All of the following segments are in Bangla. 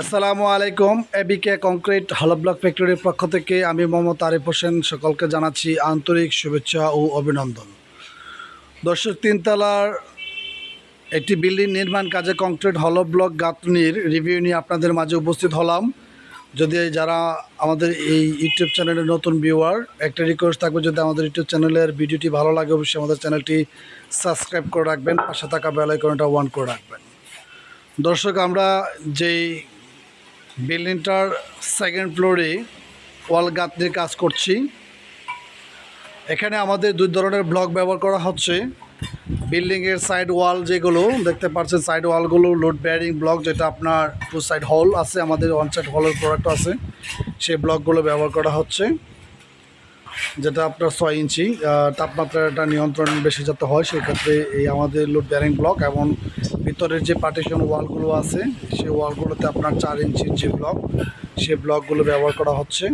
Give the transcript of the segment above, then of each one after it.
আসসালামু আলাইকুম এবিকে কংক্রিট ব্লক ফ্যাক্টরির পক্ষ থেকে আমি মোহাম্মদ আরিফ হোসেন সকলকে জানাচ্ছি আন্তরিক শুভেচ্ছা ও অভিনন্দন। দর্শক, তিনতলার একটি বিল্ডিং নির্মাণ কাজে কংক্রিট ব্লক গাঁথনির রিভিউ নিয়ে আপনাদের মাঝে উপস্থিত হলাম। যদি যারা আমাদের এই ইউটিউব চ্যানেলের নতুন ভিউয়ার একটা রিকোয়েস্ট থাকবে, যদি আমাদের ইউটিউব চ্যানেলের ভিডিওটি ভালো লাগে, অবশ্যই আমাদের চ্যানেলটি সাবস্ক্রাইব করে রাখবেন, পাশে থাকা বেল আইকনটা ওয়ান করে রাখবেন। দর্শক, আমরা যেই বিল্ডিংটার সেকেন্ড ফ্লোরে ওয়াল গাঁথনির কাজ করছি। এখানে আমাদের দুই ধরনের ব্লক ব্যবহার করা হচ্ছে। বিল্ডিংয়ের সাইড ওয়াল যেগুলো, দেখতে পাচ্ছেন সাইড ওয়ালগুলো লোড বেয়ারিং ব্লক যেটা আপনার টু সাইড হল আছে, আমাদের ওয়ান সাইড হলের প্রোডাক্ট আছে, সেই ব্লকগুলো ব্যবহার করা হচ্ছে। যেটা আপনার ছয় ইঞ্চি তাপমাত্রাটা নিয়ন্ত্রণ বেশি যাতে হয়, সেক্ষেত্রে এই আমাদের লোড বেয়ারিং ব্লক এবং ভিতরের যে পার্টিশন ওয়ালগুলো আছে সেই ওয়ালগুলোতে আপনার চার ইঞ্চির যে ব্লক সেই ব্লকগুলো ব্যবহার করা হচ্ছে।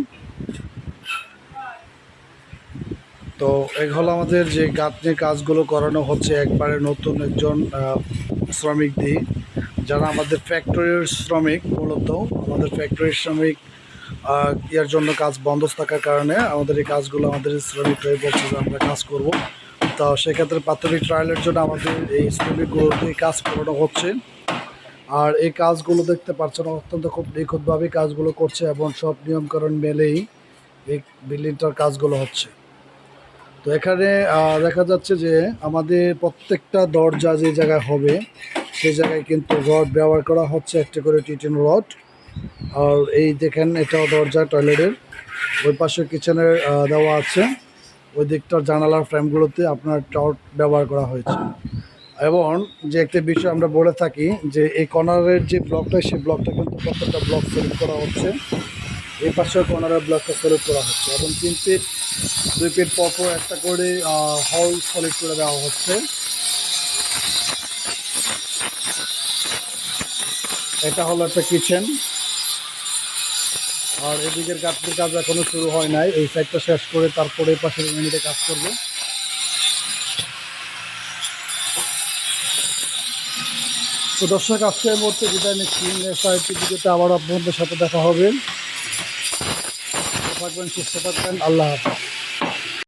তো এই হলো আমাদের যে গাঁথনির কাজগুলো করানো হচ্ছে, একবারে নতুন একজন শ্রমিক দিয়ে। যারা আমাদের ফ্যাক্টরির শ্রমিক, মূলত আমাদের ফ্যাক্টরির শ্রমিক ইয়ার জন্য কাজ বন্ধ থাকার কারণে আমাদের এই কাজগুলো আমাদের শ্রমিকরাই বলছে যে আমরা কাজ করব। তো সেক্ষেত্রে প্রাথমিক ট্রায়ালের জন্য আমাদের এই শ্রমিকগুলোতে কাজ করানো হচ্ছে। আর এই কাজগুলো দেখতে পাচ্ছেন, অত্যন্ত খুব নিখুঁতভাবে কাজগুলো করছে এবং সব নিয়মকানুন মেলেই এই বিল্ডিংটার কাজগুলো হচ্ছে। তো এখানে দেখা যাচ্ছে যে আমাদের প্রত্যেকটা দরজা যে জায়গায় হবে সেই জায়গায় কিন্তু রড ব্যবহার করা হচ্ছে, একটা করে টিটেন রড। আর এই দেখেন এটাও দরজা টয়লেটের ওই পাশে কিচেনের দেওয়া আছে। ওই দিকটার জানালার ফ্রেমগুলোতে আপনার টর্চ ব্যবহার করা হয়েছে। এবং যে একটা বিষয় আমরা বলে থাকি, যে এই কর্নারের যে ব্লকটা সেই ব্লকটা কিন্তু প্রত্যেকটা ব্লক সেলেক্ট করা হচ্ছে। এই পাশেও কর্নারের ব্লকটা সেলেক্ট করা হচ্ছে। এবং তিন ফিট দুই ফিট পর পর একটা করে হল সেলেক্ট করে দেওয়া হচ্ছে। এটা হলো একটা কিচেন আর এদিকের কাঠের কাজ এখনও শুরু হয় নাই। এই সাইডটা শেষ করে তারপরে পাশের ইউনিটে কাজ করব। তো দর্শক আজকের মধ্যে যেটা নিচ্ছি। ভিডিওতে আবার আপনাদের সাথে দেখা হবে। থাকবেন, সুস্থ থাকবেন। আল্লাহ হাফেজ।